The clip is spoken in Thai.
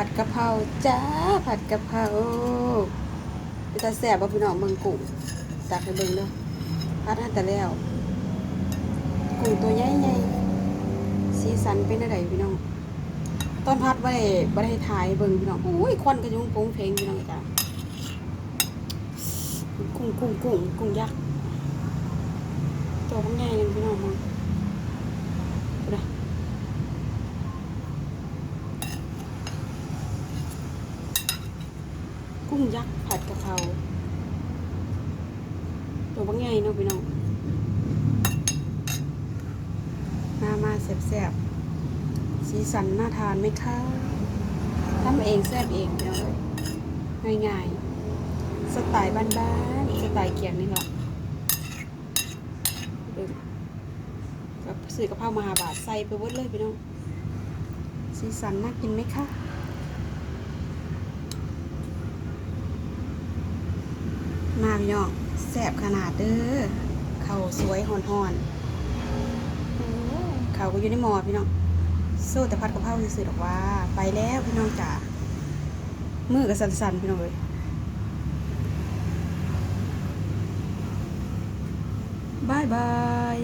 ผัดกะเพราจ้าผัดกะเพราเป็นตาแซ่บบ่พี่น้องเมืองกุ้งตักให้เบิ่งเด้อผัดให้แต่แล้วกุ้งตัวใหญ่ๆสีสันเป็นอะไรพี่น้องต้นพัดบ่ได้บ่ได้ถ่ายเบิ่งพี่น้องอุ้ยควันกระยุงโปงเพลงพี่น้องจ้ากุ้งกุ้งกุ้งกุ้งยักษ์ตัวพวกใหญ่นึงพี่น้องมึงดูนะ กุ้งยักษ์ผัดกะเพราตัวพวกใหญ่เนาะพี่น้อง มามาแซ่บๆ สีสันน่าทานไหมคะทำเองแซ่บเองพี่น้องเอ้ยง่ายๆ สไตล์บ้านๆ สไตล์เกียงนี่เนาะเบิ่งกับสื่อกะเพรามาหาบาทใส่ไปเบิดเลยพี่น้อง สีสันน่ากินไหมคะ มาพี่น้องแสบขนาดเด้อเขาสวยหอนหอนเขาก็อยู่ในหมอพี่น้องสู้แต่พัดกะเพราซื่อๆหรอกว่า ไปแล้วพี่น้องจ๋ามือก็สั่นๆพี่น้องเลยบายบาย